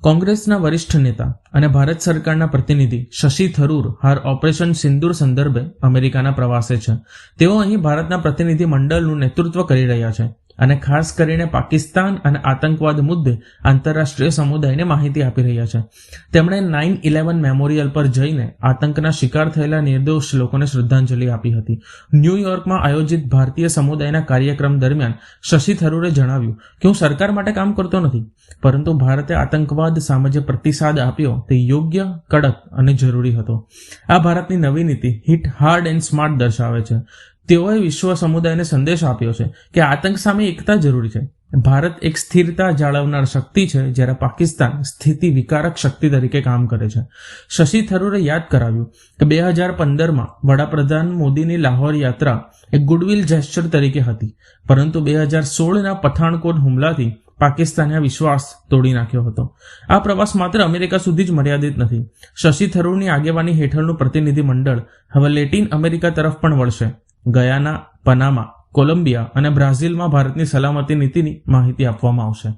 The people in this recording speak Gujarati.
કોંગ્રેસના વરિષ્ઠ નેતા અને ભારત સરકારના પ્રતિનિધિ શશી થરૂર હાલ ઓપરેશન સિંદૂર સંદર્ભે અમેરિકાના પ્રવાસે છે. તેઓ અહીં ભારતના પ્રતિનિધિ મંડળનું નેતૃત્વ કરી રહ્યા છે. અને ખાસ કરીને પાકિસ્તાન અને આતંકવાદ મુદ્દે આંતરરાષ્ટ્રીય સમુદાયને માહિતી આપી રહ્યા છે. તેમણે નાઇન ઇલેવન મેમોરિયલ પર જઈને આતંકના શિકાર થયેલા નિર્દોષ લોકોને શ્રદ્ધાંજલિ આપી હતી. ન્યૂયોર્કમાં આયોજિત ભારતીય સમુદાયના કાર્યક્રમ દરમિયાન શશી થરૂરે જણાવ્યું કે હું સરકાર માટે કામ કરતો નથી, પરંતુ ભારતે આતંકવાદ સામે જે પ્રતિસાદ આપ્યો તે યોગ્ય, કડક અને જરૂરી હતો. આ ભારતની નવી નીતિ હિટ, હાર્ડ એન્ડ સ્માર્ટ દર્શાવે છે. તેઓએ વિશ્વ સમુદાયને સંદેશ આપ્યો છે કે આતંક સામે એકતા જરૂરી છે. ભારત એક સ્થિરતા જાળવનાર શક્તિ છે, જ્યારે પાકિસ્તાન સ્થિતિ વિકારક શક્તિ તરીકે કામ કરે છે. શશી થરૂરે યાદ કરાવ્યું કે બે હજાર પંદરમાં વડાપ્રધાન મોદીની લાહોર યાત્રા એક ગુડવિલ જેસ્ચર તરીકે હતી. પરંતુ બે હજાર સોળના પઠાણકોટ હુમલાથી પાકિસ્તાને આ વિશ્વાસ તોડી નાખ્યો હતો. આ પ્રવાસ માત્ર અમેરિકા સુધી જ મર્યાદિત નથી. શશી થરૂરની આગેવાની હેઠળનું પ્રતિનિધિ મંડળ હવે લેટિન અમેરિકા તરફ પણ વળશે. ગયાના પનામા કોલંબિયા અને બ્રાઝિલમાં ભારતની સલામતી નીતિની માહિતી આપવામાં આવશે.